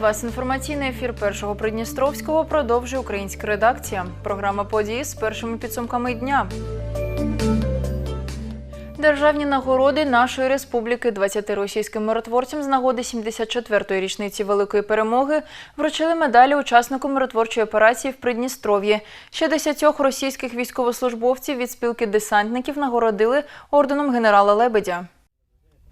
Вас! Інформаційний ефір першого Придністровського продовжує українська редакція. Програма події з першими підсумками дня. Державні нагороди нашої республіки 20 російським миротворцям з нагоди 74-ї річниці великої перемоги вручили медалі учаснику миротворчої операції в Придністров'ї. Ще 10 російських військовослужбовців від спілки десантників нагородили орденом генерала Лебедя.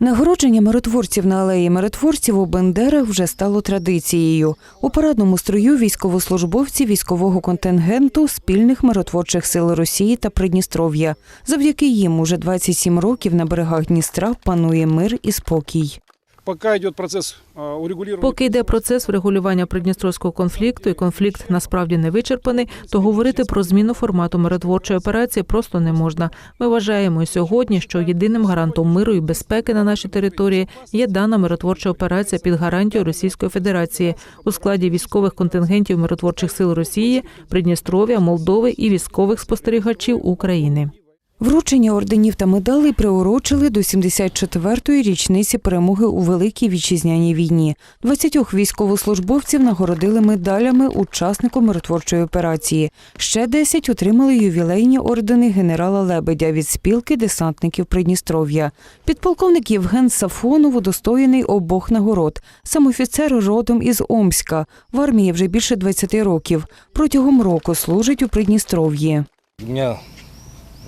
Нагородження миротворців на алеї миротворців у Бендерах вже стало традицією. У парадному строю військовослужбовці військового контингенту спільних миротворчих сил Росії та Придністров'я. Завдяки їм уже 27 років на берегах Дністра панує мир і спокій. Пока идет процесс а, урегулирования. Поки йде процес врегулювання придністровського конфлікту, і конфлікт насправді не вичерпаний, то говорити про зміну формату миротворчої операції просто не можна. Ми вважаємо сьогодні, що єдиним гарантом миру і безпеки на нашій території є дана миротворча операція під гарантією Російської Федерації у складі військових контингентів миротворчих сил Росії, Придністров'я, Молдови і військових спостерігачів України. Вручення орденів та медалей приурочили до 74-ї річниці перемоги у Великій вітчизняній війні. 20 військовослужбовців нагородили медалями учаснику миротворчої операції. Ще 10 отримали ювілейні ордени генерала Лебедя від спілки десантників Придністров'я. Підполковник Євген Сафонов удостоєний обох нагород. Сам офіцер родом із Омська. В армії вже більше 20 років. Протягом року служить у Придністров'ї. У меня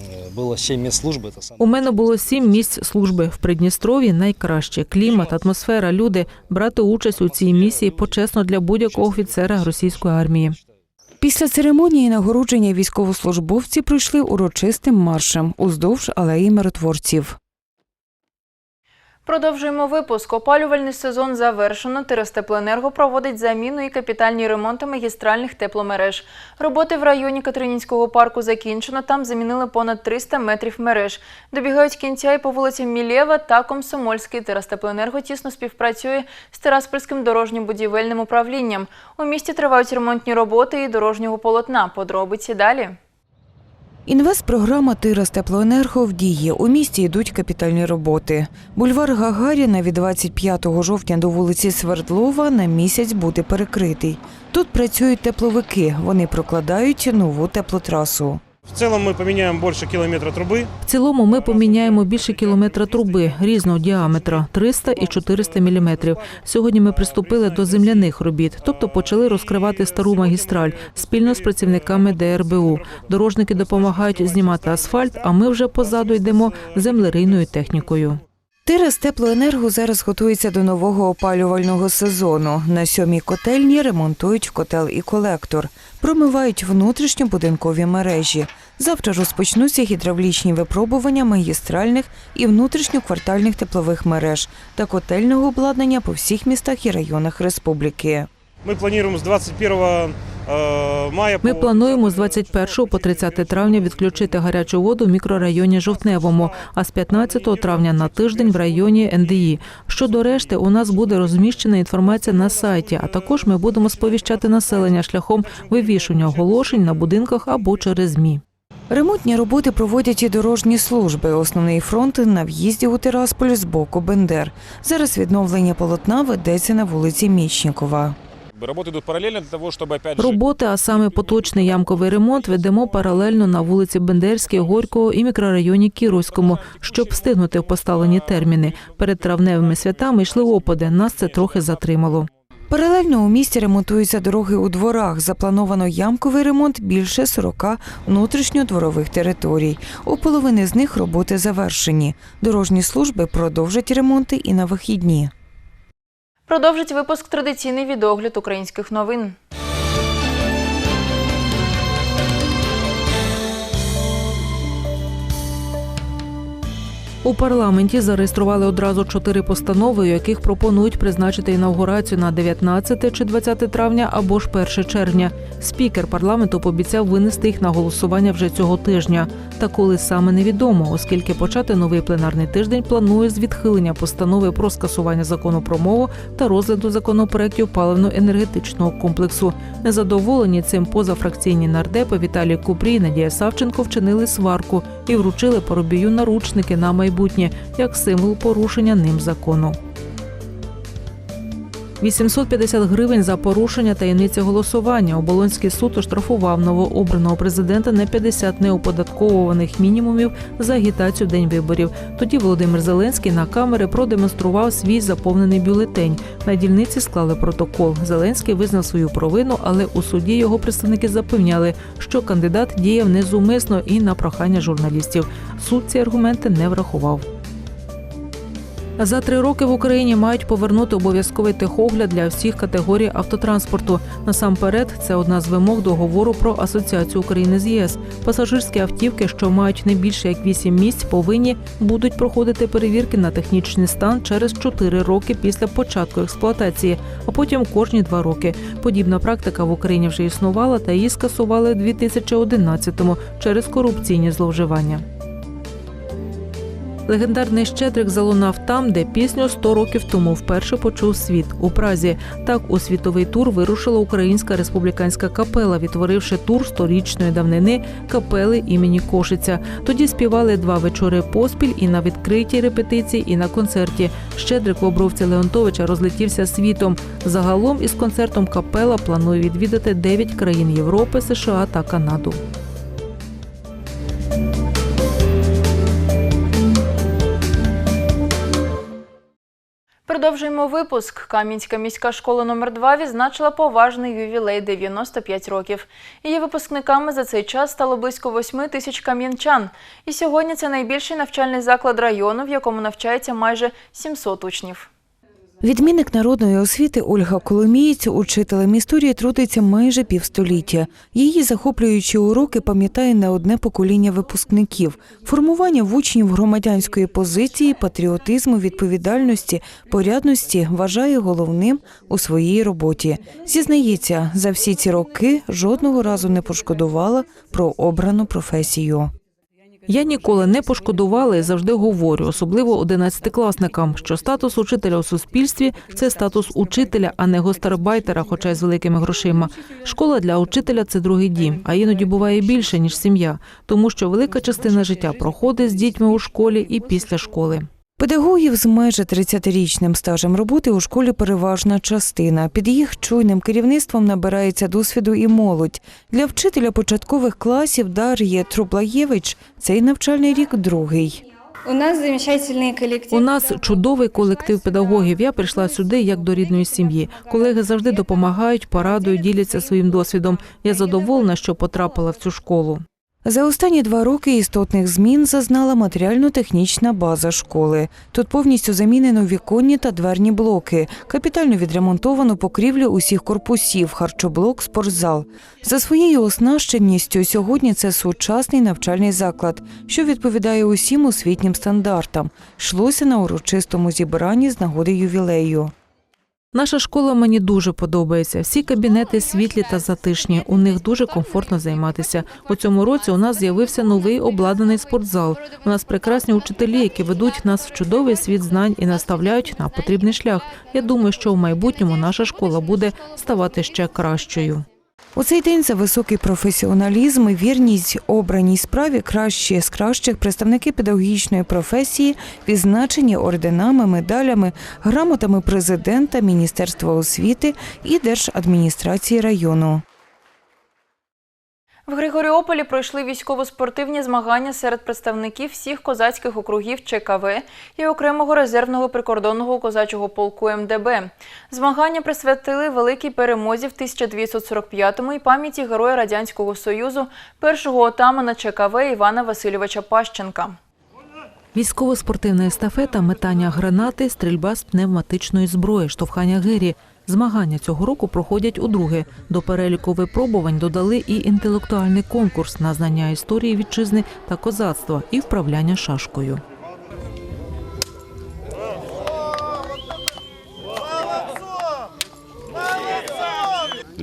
э, было 7 мест службы. Это самое. У мене було сім місць служби в Придністров'ї. Найкраще клімат, атмосфера, люди брати участь у цій місії почесно для будь-якого офіцера російської армії. Після церемонії нагородження військовослужбовці пройшли урочистим маршем уздовж алеї миротворців. Продовжуємо випуск. Опалювальний сезон завершено. Теплоенерго проводить заміну і капітальні ремонти магістральних тепломереж. Роботи в районі Катеринінського парку закінчено. Там замінили понад 300 метрів мереж. Добігають кінця і по вулицям Мілєва та Комсомольський. Теплоенерго тісно співпрацює з Тераспольським дорожнім будівельним управлінням. У місті тривають ремонтні роботи і дорожнього полотна. Подробиці далі. Інвестпрограма Тирас Теплоенерго в дії. У місті йдуть капітальні роботи. Бульвар Гагаріна від 25 жовтня до вулиці Свердлова на місяць буде перекритий. Тут працюють тепловики. Вони прокладають нову теплотрасу. В целом мы поменяем больше километра трубы. В цілому ми поміняємо більше кілометра труби різного діаметра 300 і 400 міліметрів. Сьогодні ми приступили до земляних робіт, тобто почали розкривати стару магістраль спільно з працівниками ДРБУ. Дорожники допомагають знімати асфальт, а ми вже позаду йдемо землерийною технікою. Тирас Теплоенерго зараз готується до нового опалювального сезону. На сьомій котельні ремонтують котел і колектор, промивають внутрішньобудинкові мережі. Завтра розпочнуться гідравлічні випробування магістральних і внутрішньоквартальних теплових мереж та котельного обладнання по всіх містах і районах республіки. Ми плануємо з 21 э, мая Ми плануємо з 21 по 30 травня відключити гарячу воду в мікрорайоні Жовтневому, а з 15 травня на тиждень в районі НДІ. Щодо решти, у нас буде розміщена інформація на сайті, а також ми будемо сповіщати населення шляхом вивішування оголошень на будинках або через ЗМІ. Ремонтні роботи проводять і дорожні служби. Основний фронт на в'їзді у Тирасполь з боку Бендер. Зараз відновлення полотна ведеться на вулиці Мічнікова. Для того, опять Роботи, а саме поточний ямковий ремонт, ведемо паралельно на вулиці Бендерській, Горького і мікрорайоні Кіровському, щоб встигнути в поставлені терміни. Перед травневими святами йшли опади. Нас це трохи затримало. Паралельно у місті ремонтуються дороги у дворах. Заплановано ямковий ремонт більше 40 внутрішньодворових територій. У половини з них роботи завершені. Дорожні служби продовжать ремонти і на вихідні. Продовжить випуск традиційний відогляд українських новин. У парламенті зареєстрували одразу чотири постанови, у яких пропонують призначити інаугурацію на 19 чи 20 травня або ж 1 червня. Спікер парламенту пообіцяв винести їх на голосування вже цього тижня. Та коли саме невідомо, оскільки почати новий пленарний тиждень планує з відхилення постанови про скасування закону про мову та розгляду законопроєктів паливно-енергетичного комплексу. Незадоволені цим позафракційні нардепи Віталій Купрій і Надія Савченко вчинили сварку і вручили Поробію наручники на майбутнє як символ порушення ним закону. 850 гривень за порушення таємниці голосування. Оболонський суд оштрафував новообраного президента на 50 неоподатковуваних мінімумів за агітацію в день виборів. Тоді Володимир Зеленський на камери продемонстрував свій заповнений бюлетень. На дільниці склали протокол. Зеленський визнав свою провину, але у суді його представники запевняли, що кандидат діяв незумисно і на прохання журналістів. Суд ці аргументи не врахував. За три роки в Україні мають повернути обов'язковий техогляд для всіх категорій автотранспорту. Насамперед, це одна з вимог договору про асоціацію України з ЄС. Пасажирські автівки, що мають не більше як 8 місць, повинні будуть проходити перевірки на технічний стан через 4 роки після початку експлуатації, а потім кожні 2 роки. Подібна практика в Україні вже існувала та її скасували в 2011-му через корупційні зловживання. Легендарний Щедрик залунав там, де пісню 100 років тому вперше почув світ у Празі. Так у світовий тур вирушила Українська республіканська капела, відтворивши тур сторічної давнини капели імені Кошиця. Тоді співали два вечори поспіль і на відкритій репетиції, і на концерті. Щедрик в обровці Леонтовича розлетівся світом. Загалом із концертом капела планує відвідати 9 країн Європи, США та Канаду. Продовжуємо випуск. Кам'янська міська школа номер 2 відзначила поважний ювілей 95 років. Її випускниками за цей час стало близько 8 тисяч кам'янчан. І сьогодні це найбільший навчальний заклад району, в якому навчається майже 700 учнів. Відмінник народної освіти Ольга Коломієць учителем історії трудиться майже півстоліття. Її захоплюючі уроки пам'ятає не одне покоління випускників. Формування в учнів громадянської позиції, патріотизму, відповідальності, порядності вважає головним у своїй роботі. Зізнається, за всі ці роки жодного разу не пошкодувала про обрану професію. Я ніколи не пошкодувала і завжди говорю, особливо одинадцятикласникам, що статус учителя у суспільстві це статус учителя, а не гостарбайтера, хоча й з великими грошима. Школа для учителя це другий дім, а іноді буває більше ніж сім'я, тому що велика частина життя проходить з дітьми у школі і після школи. Педагогів з майже 30-річним стажем роботи у школі переважна частина. Під їх чуйним керівництвом набирається досвіду і молодь. Для вчителя початкових класів Дар'ї Трублаєвич цей навчальний рік другий. У нас замечательный коллектив. У нас чудовий колектив педагогів. Я прийшла сюди як до рідної сім'ї. Колеги завжди допомагають, порадують, діляться своїм досвідом. Я задоволена, що потрапила в цю школу. За останні два роки істотних змін зазнала матеріально-технічна база школи. Тут повністю замінено віконні та дверні блоки, капітально відремонтовано покрівлю усіх корпусів, харчоблок, спортзал. За своєю оснащеністю сьогодні це сучасний навчальний заклад, що відповідає усім освітнім стандартам. Йшлося на урочистому зібранні з нагоди ювілею. Наша школа мені дуже подобається. Всі кабінети світлі та затишні. У них дуже комфортно займатися. У цьому році у нас з'явився новий обладнаний спортзал. У нас прекрасні учителі, які ведуть нас в чудовий світ знань і наставляють на потрібний шлях. Я думаю, що в майбутньому наша школа буде ставати ще кращою. У цей день за високий професіоналізм і вірність обраній справі кращі з кращих представники педагогічної професії відзначені орденами, медалями, грамотами президента, Міністерства освіти і Держадміністрації району. В Григоріополі пройшли військово-спортивні змагання серед представників всіх козацьких округів ЧКВ і окремого резервного прикордонного козачого полку МДБ. Змагання присвятили великій перемозі в 1945-му і пам'яті Героя Радянського Союзу, першого отамана ЧКВ Івана Васильовича Пащенка. Військово-спортивна естафета, метання гранати, стрільба з пневматичної зброї, штовхання гирі. Змагання цього року проходять удруге. До переліку випробувань додали і інтелектуальний конкурс на знання історії вітчизни та козацтва і вправляння шашкою.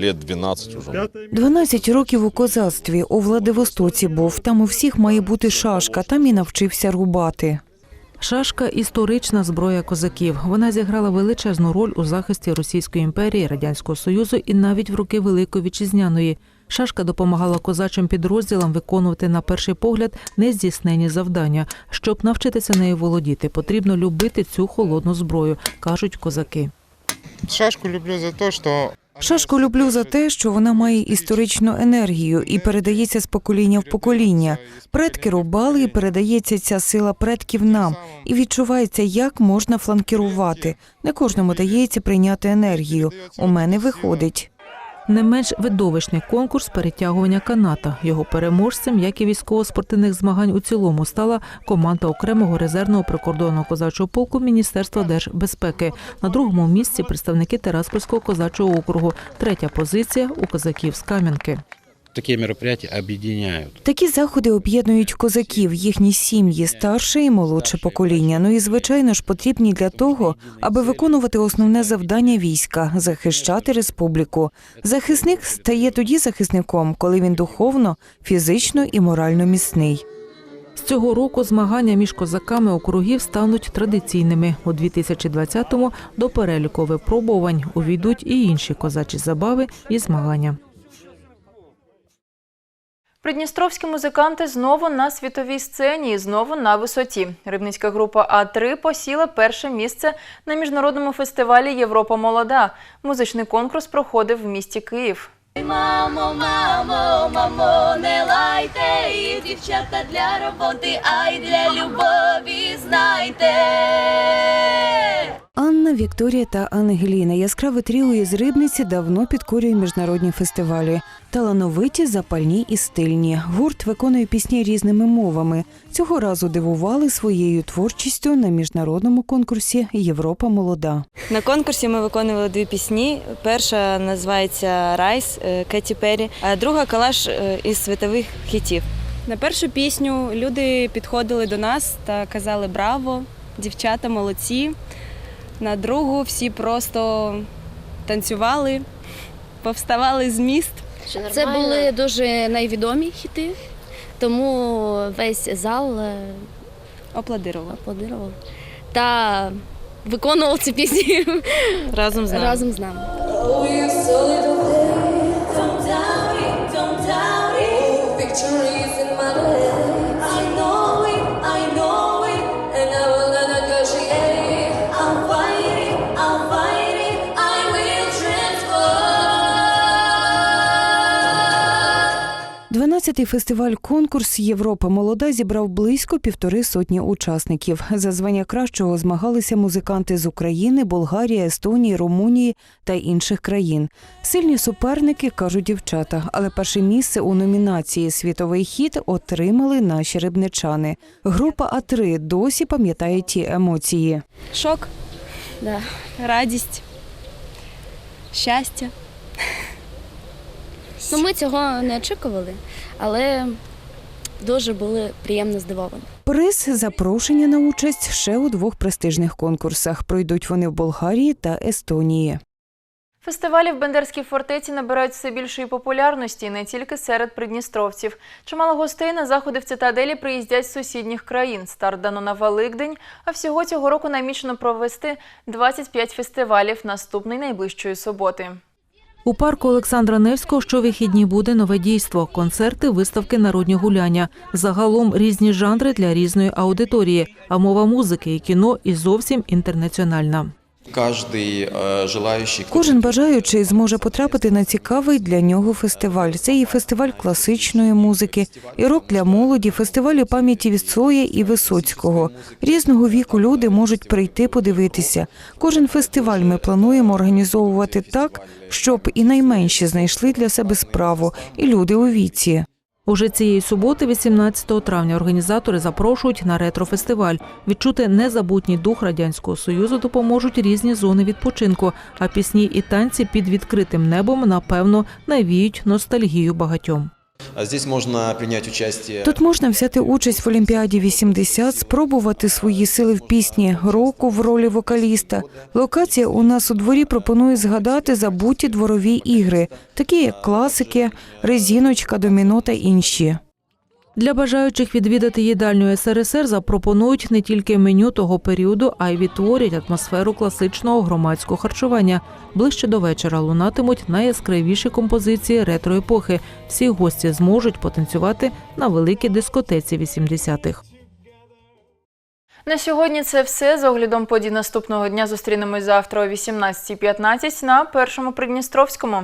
лет 12 уже. 12 років у козацтві у Владивостоці був. Там у всіх має бути шашка, там і навчився рубати. Шашка історична зброя козаків. Вона зіграла величезну роль у захисті Російської імперії, радянського союзу і навіть в роки Великої вітчизняної. Шашка допомагала козачим підрозділам виконувати на перший погляд нездійснені завдання. Щоб навчитися нею володіти, потрібно любити цю холодну зброю, кажуть козаки. Шашку люблю за то, что Шашку люблю за те, що вона має історичну енергію і передається з покоління в покоління. Предки рубали і передається ця сила предків нам. І відчувається, як можна фланкірувати. Не кожному дається прийняти енергію. У мене виходить. Не менш видовищний конкурс перетягування каната. Його переможцем, як і військово-спортивних змагань у цілому, стала команда окремого резервного прикордонного козачого полку Міністерства держбезпеки. На другому місці представники Тераспольського козачого округу. Третя позиція у козаків з Кам'янки. Такие мероприятия объединяют. Такі заходи об'єднують козаків, їхні сім'ї, старше і молодше покоління. Ну і звичайно ж потрібні для того, аби виконувати основне завдання війська захищати республіку. Захисник стає тоді захисником, коли він духовно, фізично і морально міцний. З цього року змагання між козаками округів стануть традиційними. У 2020-му до переліку випробувань увійдуть і інші козачі забави і змагання. Придністровські музиканти знову на світовій сцені і знову на висоті. Рибницька група А3 посіла перше місце на міжнародному фестивалі Європа молода. Музичний конкурс проходив в місті Київ. Мамо, мамо, мамо, не лайте, і дівчата для роботи, а й для любові знайте. Анна, Вікторія та Ангеліна яскраве тріо із рибниці давно підкорює міжнародні фестивалі. Талановиті, запальні і стильні. Гурт виконує пісні різними мовами. Цього разу дивували своєю творчістю на міжнародному конкурсі Європа молода. На конкурсі ми виконували дві пісні. Перша називається Райс е, Кеті Перрі, а друга калаш е, із світових хітів. На першу пісню люди підходили до нас та казали Браво, дівчата молодці. На другу всі просто танцювали, повставали з міст. Це були дуже найвідомі хіти, тому весь зал е, Аплодирували. аплодував та виконував ці пісні Разом з нами. разом з нами. Дванадцятий фестиваль конкурс Європа молода зібрав близько півтори сотні учасників. За звання кращого змагалися музиканти з України, Болгарії, Естонії, Румунії та інших країн. Сильні суперники кажуть дівчата, але перше місце у номінації Світовий хіт отримали наші рибничани. Група А3 досі пам'ятає ті емоції. Шок, Да. радість, щастя. Ну, ми цього не очікували, але дуже були приємно здивовані. Приз запрошення на участь ще у двох престижних конкурсах. Пройдуть вони в Болгарії та Естонії. Фестивалі в Бендерській фортеці набирають все більшої популярності не тільки серед придністровців. Чимало гостей на заходи в цитаделі приїздять з сусідніх країн. Старт дано на Великдень, а всього цього року намічено провести 25 фестивалів наступної найближчої суботи. У парку Олександра Невського щовихідні буде нове дійство: концерти, виставки, народні гуляння. Загалом різні жанри для різної аудиторії, а мова музики і кіно і зовсім інтернаціональна. Э. Кожен бажаючий зможе потрапити на цікавий для нього фестиваль. Це і фестиваль класичної музики, і рок для молоді, фестивалі пам'яті від Віцоя і Висоцького. Різного віку люди можуть прийти подивитися. Кожен фестиваль ми плануємо організовувати так, щоб і найменші знайшли для себе справу, і люди у віці. Уже цієї суботи, 18 травня, організатори запрошують на ретрофестиваль. Відчути незабутній дух радянського союзу допоможуть різні зони відпочинку. А пісні і танці під відкритим небом напевно навіють ностальгію багатьом. А Здесь можна прийняти участь. Тут можна взяти участь в Олімпіаді 80, спробувати свої сили в пісні року в ролі вокаліста. Локація у нас у дворі пропонує згадати забуті дворові ігри, такі як класики, резіночка, доміно та інші. Для бажаючих відвідати їдальню СРСР запропонують не тільки меню того періоду, а й відтворять атмосферу класичного громадського харчування. Ближче до вечора лунатимуть найяскравіші композиції ретро-епохи. Всі гості зможуть потанцювати на великій дискотеці 80-х. На сьогодні це все. З оглядом подій наступного дня зустрінемось завтра о 18.15 на першому Придністровському.